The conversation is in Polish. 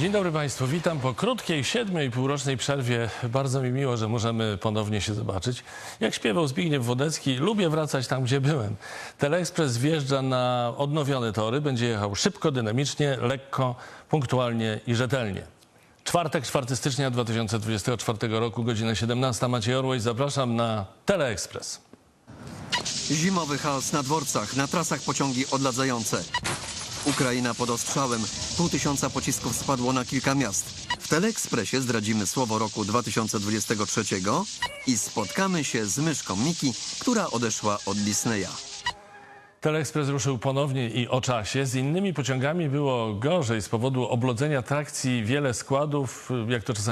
Dzień dobry Państwu, witam po krótkiej, siedmiu półrocznej przerwie. Bardzo mi miło, że możemy ponownie się zobaczyć. Jak śpiewał Zbigniew Wodecki, lubię wracać tam, gdzie byłem. Teleekspres wjeżdża na odnowione tory, będzie jechał szybko, dynamicznie, lekko, punktualnie i rzetelnie. Czwartek, 4 stycznia 2024 roku, godzina 17. Maciej Orłej, zapraszam na Teleekspres. Zimowy chaos na dworcach, na trasach pociągi odladzające. Ukraina pod ostrzałem. Pół tysiąca pocisków spadło na kilka miast. W Teleekspresie zdradzimy słowo roku 2023 i spotkamy się z myszką Miki, która odeszła od Disneya. Teleekspres ruszył ponownie i o czasie. Z innymi pociągami było gorzej z powodu oblodzenia trakcji wiele składów, jak to czasami